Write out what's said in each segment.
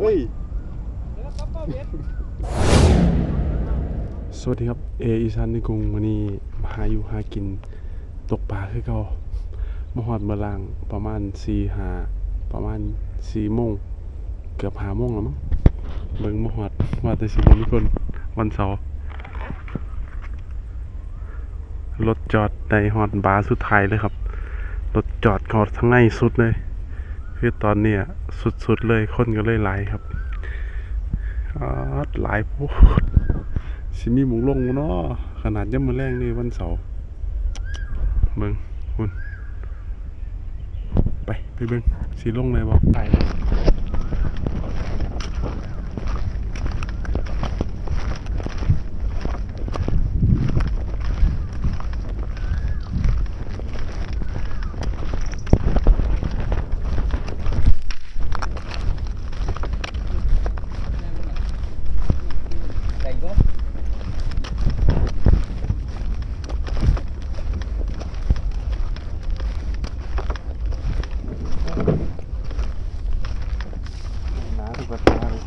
เฮ้ยสวัสดีครับเออีสานในกรุงวันนี้มาหาอยู่หากินตกปลาคือเก่ามาหอดเมื่อลางประมาณสี่หาประมาณสี่โมงเกือบหาโมงแล้วมั้งเบิ่งมาหอดว่าแต่สิบมีคนวันเสาร์รถจอดในหอดบาร์สุดท้ายเลยครับ รถจอดเขาทั้งในสุดเลย คือตอนเนี้ยสุดๆเลยคนก็เลยหลายครับอ๋อหลายพูดสิมีหมูลงเนาะขนาดย่ำมือแรงนี่วันเสาร์เบิ้งคุณไปไปเบิ้งสิลงเลยบอกไป น้าถูกกระตาเลย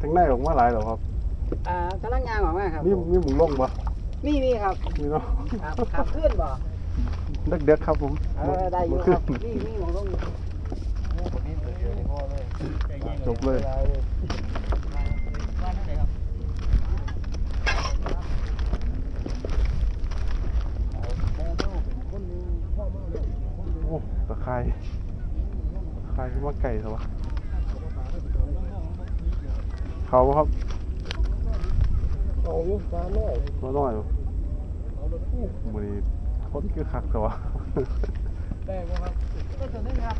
ทั้งในออกมาหลายเหรอครับอ่ากำลังยางออกมาครับมีมีหมูลงปะมีมีครับมีเนาะครับขับขึ้นบ่เด็กๆครับผมเออได้อยู่ครับมีมีหมองต้อง จบเลยโอ้ตะไคร้ตะไคร้ขึ้นมาไก่เหรอวะเขาครับเอาอยู่ปลาน้อยมาหน่อยมือนี้คนคือคักแต่ว่าได้ครับก็จะได้ครับ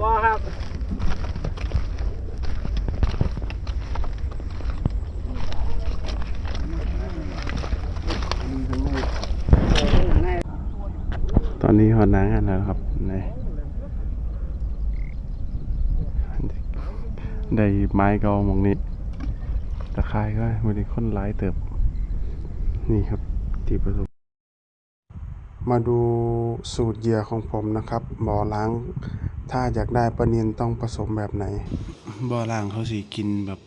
บ่ครับ ตอนนี้ หอดนางานแล้วครับในได้ไม้เกาหมองนี้ตะไคร้ก็มือนี้คนหลายเติบ นี่ครับที่ประสบมาดูสูตรเหยื่อของผมนะครับ บ่อล้าง ถ้าอยากได้ปลาเนียนต้องผสมแบบไหน บ่อล้างเขาสิกินแบบ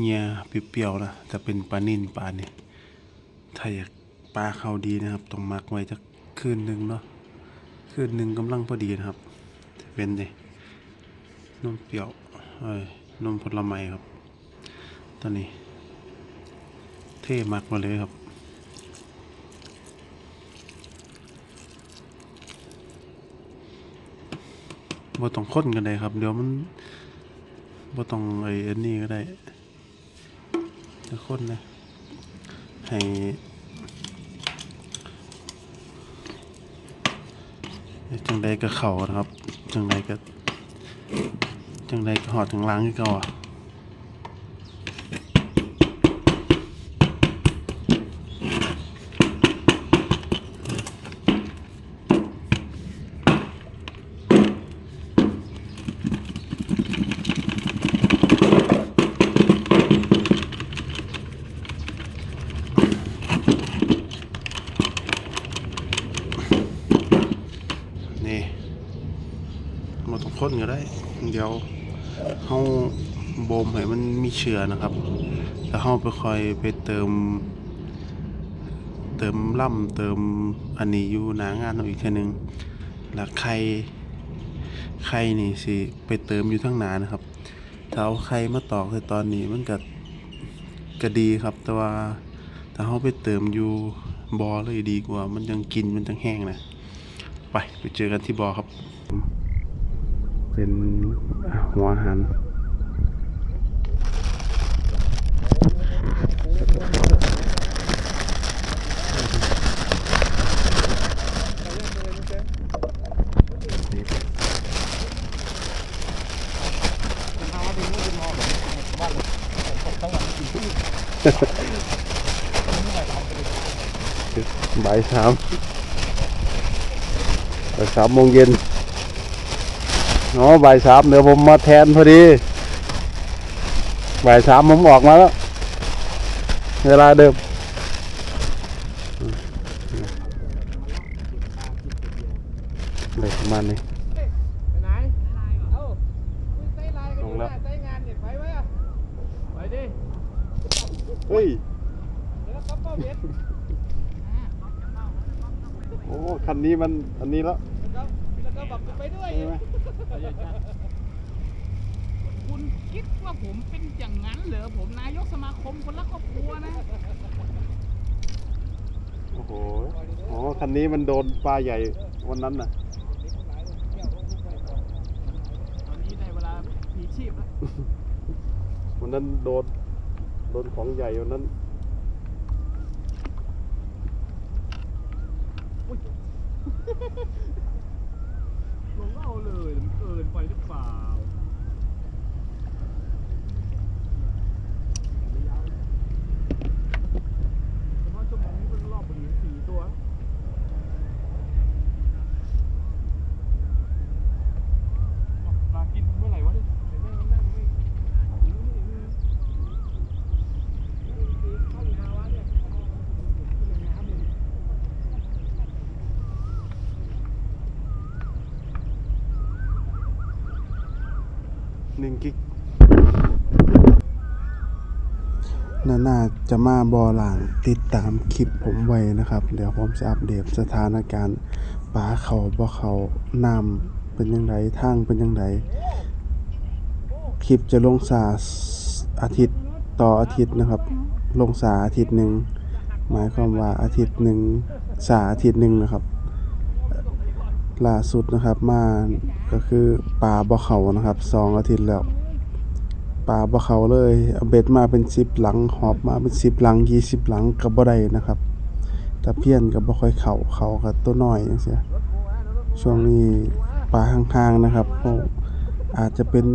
เหยื่อเปรี้ยวๆนะแต่เป็นปลานิ่นปลาเนี่ยถ้าอยากปลาเขาดีนะครับ ต้องมักไว้จัก คืนหนึ่งเนาะคืนหนึ่งกำลังพอดีนะครับเป็นเลยนมเปรี้ยวเอ้ยนมผลไม้ครับ ตอนนี้ เท่มากมาเลยครับบ่ต้องค้นกันได้ครับ เดี๋ยวมันบ่ต้องไอ้นนี้ก็ได้จะค้นนะให้ จังใดก็เข่านะครับ จังใดก็ จังใดก็หอดถึงล้างคือเก่าอะนี่ บ่ต้องค้นก็ได้ เดี๋ยวเฮาบ่มให้มันมีเชื้อนะครับ แล้วเฮาไปคอยไปเติม เติมล่ำเติมอันนี้อยู่หนางานเอาอีกทีนึงแล้วไข่ไข่นี่สิไปเติมอยู่ทั้งหนานะครับถ้าเอาไข่มาตอกในตอนนี้มันก็ก็ดีครับ แต่ว่าถ้าเฮาไปเติมอยู่บอเลยดีกว่า มันยังกินมันจังแห้งนะ ไปไปเจอกันที่บอครับ เป็นหัวอาหารบ่ายสามบ่ายสามโมงเย็น อ๋อบ่ายสามเดี๋ยวผมมาแทนพอดีบ่ายสามผมออกมาแล้ว เวลาเดิมเลยประมาณนี้ไปไหนเอ้าใส่ลงแล้วเนี่ยไปไหมอะไปดิเฮ้ยโอ้ คันนี้มันอันนี้แล้ว แล้วก็แล้วก็บอกจะไปด้วยใช่ไหมคุณคิดว่าผมเป็นอย่างนั้นเหรอผมนายกสมาคมคนรักครอบครัวนะ โอ้โหอ๋อคันนี้มันโดนปลาใหญ่วันนั้นน่ะ ตอนนี้ได้เวลาผีชีพแล้ววันนั้นโดน โดนของใหญ่วันนั้นลงเอา เลยมันเกินไปหรือเปล่าเฉพาะชั่วโมงนี้เป็นรอบพอดีสี่ตัวปลากินเมื่อไหร่วะเนี่ยเห็นไหมมันนั่งไม่นี่นี่นี่ หนึ่งกิกน่าจะมาบอหลังติดตามคลิปผมไว้นะครับ เดี๋ยวผมจะอัปเดตสถานการณ์ปลาเขาบ่เขาน้ำเป็นยังไงทางเป็นยังไงคลิปจะลงสาอาทิตย์ต่ออาทิตย์นะครับ ลงสาอาทิตย์หนึ่งหมายความว่าอาทิตย์หนึ่งสาอาทิตย์หนึ่งนะครับ ล่าสุดนะครับมาก็คือปลาบ่อเขานะครับสองอาทิตย์แล้วปลาบ่อเขาเลยเอาเบ็ดมาเป็นสิบหลังหอบมาเป็นสิบหลังยี่สิบหลังกับบ่ได้นะครับตะเพียนกับบ่ค่อยเขาเขากับตัวน้อยจังซี่ช่วงนี้ปลาห่างๆนะครับอาจจะเป็น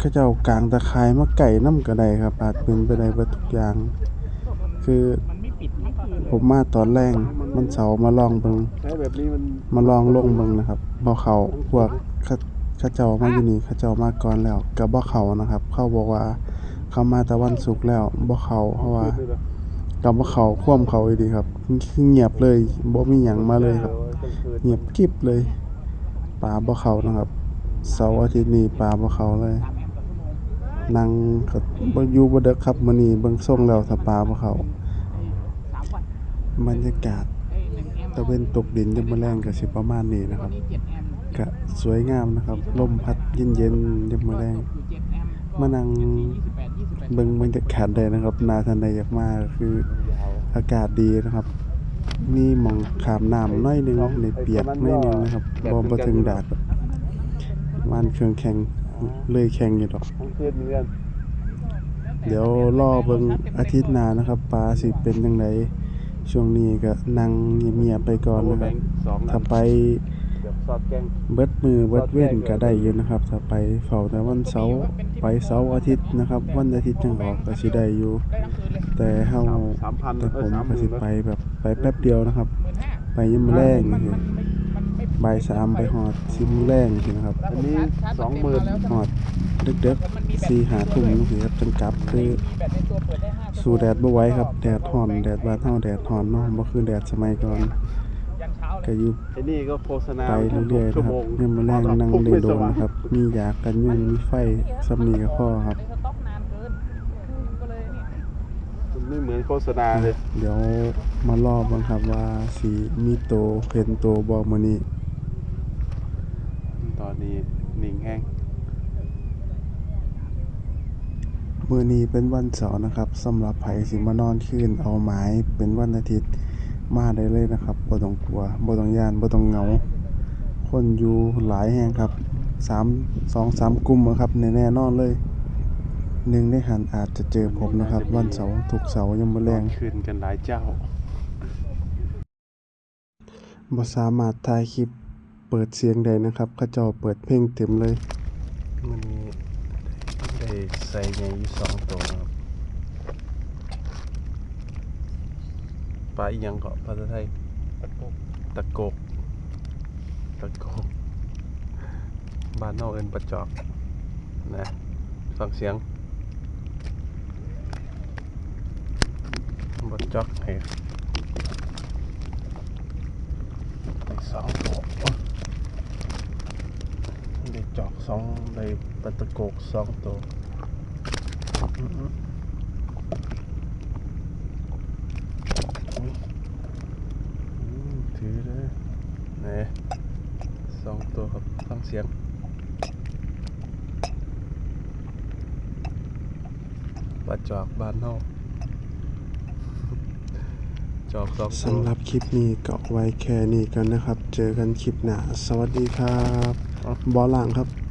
ข้าเจ้ากลางตะไคร้มาไก่น้ำก็ได้ครับอาจเป็นไปได้เบิดทุกอย่าง คือ ปิดทั้งคืนผมมาตอนแรกมันเสาร์มาลองเบิงใช้แบบนี้มันมาลองลงเบิงนะครับบ่เขาพวกเข้าเข้าเจ้ามาอยู่นี่เข้าเจ้ามาก่อนแล้วกับบ่เขานะครับ เขาบอกว่าเขามาตะวันสุกร์แล้วบ่เขาเพราะว่ากับบ่เขาคว่ำเขาอีดีครับเงียบเลยบ่มีหยังมาเลยครับเงียบกริบเลยปลาบ่เขานะครับเสาร์อาทิตย์นี้ปลาบ่เขาเลย สามแอมป์ต่อชั่วโมงนั่งก็บ่อยู่บ่เด้อครับมื้อนี้เบิ่งส่งแล้วถ้าปลาบ่เขาสา บรรยากาศตะเวนตกดินยามมอแลงก็สิประมาณนี้นะครับก็สวยงามนะครับลมพัดเย็นๆยามมอแลงมานั่งยี่สิบแปดยี่สิบแปดเบิ่งบรรยากาศได้นะครับ นาทันใดอยากมากคืออากาศดีนะครับมีหมองขามน้ำน้อยนึงในเปียกน้อยนึงนะครับบ่บ่ถึงแดดมันเครื่องแข็งเลยแข็งอยู่ดอกเหมือกเดี๋ยวรอเบิ่งอาทิตย์หน้านะครับปลาสิเป็นจังได ช่วงนี้ก็นั่งเงียบๆไปก่อนนะครับสองถ้าไปเดี๋ยวสอดแกงเบิดมือเบิดเว้นก็ได้อยู่นะครับ ถ้าไปเฝ้าแต่วันเสาร์ไปเสาร์อาทิตย์นะครับ วันอาทิตย์จังออกก็สิได้อยู่ได้ทั้งคืนเลยแต่เฮาสามพันแต่ผมก็สิไปแบบไปแป๊บเดียวนะครับหมื่นห้าไปยามมื้อแรงมันนี่มันไม่มันไม่บ่ายสามไปฮอดสิมื้อแรงนี่นะครับอันนี้สองหมื่นฮอด ดึกๆ4 5ทุ่มจังซี่ครับจังกลับคือมีแบตในตัวเปิดได้ห้าสู้แดดบ่ไหวครับ แดดร้อนแดดบ้านเฮาแดดร้อนเนาะบ่คือแดดสมัยก่อนยันเช้าเลยก็อยู่ไอ้นี่ก็โฆษณาไปเรื่อยๆนะครับยามมื้อแรงนั่งเล่นโดนนะครับ มียากันยุงมีไฟสำนีก็พอครับในสต็อกนานเกินก็เลยเนี่ยมันไม่เหมือนโฆษณาเลย เดี๋ยวมารอบบังครับว่าสีมีโตเห็นโตบอมือนี้ตอนนี้หนิงแห้ง มือนี้เป็นวันเสาร์นะครับสำหรับไผสิมานอนคืนเอาไม้เป็นวันอาทิตย์มาได้เลยนะครับบ่ต้องกลัวบ่ต้องย่านบ่ต้องเหงา คนอยู่หลายแห่งครับสามสองสามกลุ่มอะครับแน่ๆนอนเลยหนึ่งในหันอาจจะเจอผมนะครับ วันเสาร์ทุกเสาร์ยังบ่แรงคืนกันหลายเจ้าบ่สามารถถ่ายคลิปเปิดเสียงได้นะครับเขาเจ้าเปิดเพลงเต็มเลยมัน มีได้ใส่ไงอยู่สองตัวครับปลาอีหยังเกาะภาษาไทยตะโกกตะโกกบ้านเฮาเอิ้นปลาจอกนะฟังเสียงปลาจอกให้ได้สองตัวได้จอกสองได้ปลาตะโกกสองตัวอื้อหืออุ๊ยอืม ถือเลยนี่สองตัวครับฟังเสียงปลาจอกบ้านเฮาจอกสองสำหรับคลิปนี้ก็ไว้แค่นี้กันนะครับ เจอกันคลิปหน้า สวัสดีครับ บอหลังครับ